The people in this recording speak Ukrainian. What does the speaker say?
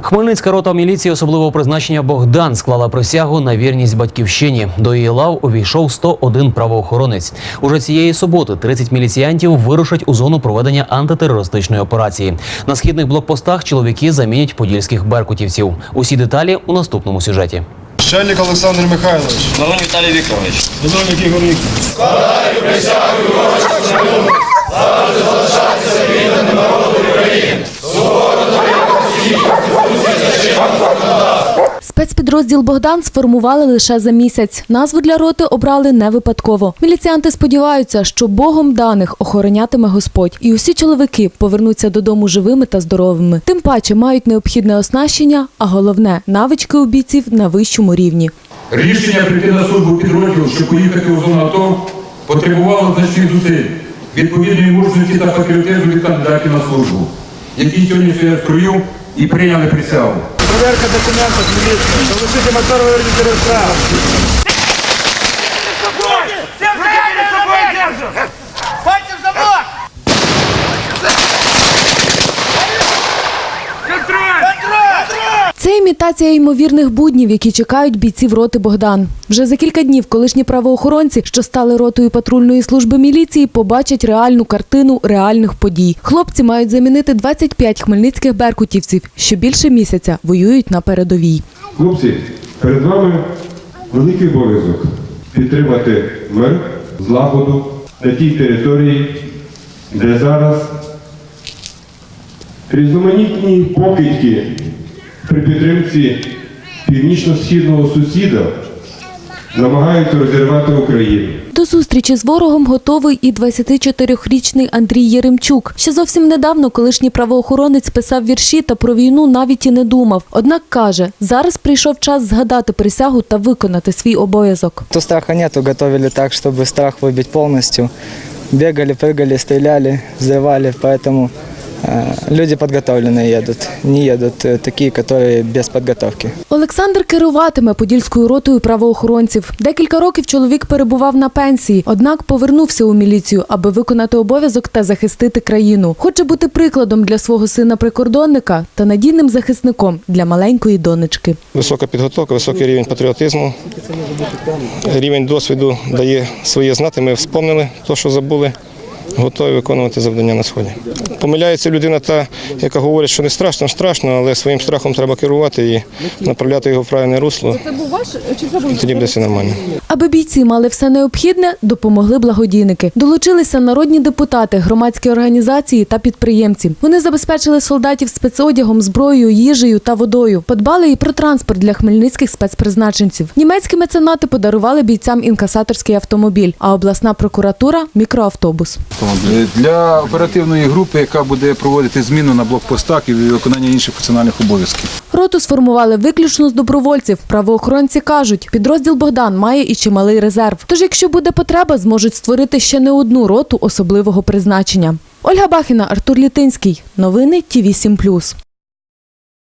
Хмельницька рота міліції особливого призначення Богдан склала присягу на вірність батьківщині. До її лав увійшов 101 правоохоронець. Уже цієї суботи 30 міліціянтів вирушать у зону проведення антитерористичної операції. На східних блокпостах чоловіки замінять подільських беркутівців. Усі деталі у наступному сюжеті. Щельник Олександр Михайлович. Милон Віталій Вікторович. Додольник Ігор Вікторович. Спецпідрозділ Богдан сформували лише за місяць. Назву для роти обрали не випадково. Міліціянти сподіваються, що Богом даних охоронятиме Господь, і усі чоловіки повернуться додому живими та здоровими. Тим паче мають необхідне оснащення, а головне навички у бійців на вищому рівні. Рішення прийти на службу підрозділу, щоб поїхати у зону АТО, потребувало значних зусиль, відповідної мужності та патріотизму від кандидатів на службу, які сьогодні стоять в строю і прийняли присягу. Проверка документов милиции. Получите мотор вивернути реєстратор. Пальцем в замок! Це імітація ймовірних буднів, які чекають бійців роти Богдан. Вже за кілька днів колишні правоохоронці, що стали ротою патрульної служби міліції, побачать реальну картину реальних подій. Хлопці мають замінити 25 хмельницьких беркутівців, що більше місяця воюють на передовій. Хлопці, перед вами великий обов'язок підтримати мир, злагоду на тій території, де зараз різноманітні покидьки при підтримці північно-східного сусіда намагаються розірвати Україну. До зустрічі з ворогом готовий і 24-річний Андрій Єремчук. Ще зовсім недавно колишній правоохоронець писав вірші та про війну навіть і не думав. Однак каже, зараз прийшов час згадати присягу та виконати свій обов'язок. То страха нету, готовили так, чтобы страх выбить полностью. Бегали, прыгали, стреляли, взрывали, поэтому э, люди подготовленные едут, не едут э, такие, которые без подготовки. Олександр керуватиме подільською ротою правоохоронців. Декілька років чоловік перебував на пенсії, однак повернувся у міліцію, аби виконати обов'язок та захистити країну. Хоче бути прикладом для свого сина прикордонника та надійним захисником для маленької донечки. Висока підготовка, високий рівень патріотизму, рівень досвіду дає своє знати. Ми вспомнили те, що забули, готові виконувати завдання на сході. Помиляється людина, та, яка говорить, що не страшно, страшно, але своїм страхом треба керувати і направляти його в правильне русло. Це був ваш чи це був? Тоді буде все нормально. Аби бійці мали все необхідне, допомогли благодійники. Долучилися народні депутати, громадські організації та підприємці. Вони забезпечили солдатів спецодягом, зброєю, їжею та водою. Подбали і про транспорт для хмельницьких спецпризначенців. Німецькі меценати подарували бійцям інкасаторський автомобіль, а обласна прокуратура мікроавтобус. Для оперативної групи, яка буде проводити зміну на блокпостах і виконання інших функціональних обов'язків. Роту сформували виключно з добровольців. Правоохоронці кажуть, підрозділ Богдан має і чималий резерв. Тож, якщо буде потреба, зможуть створити ще не одну роту особливого призначення. Ольга Бахіна, Артур Літинський. Новини Ті 7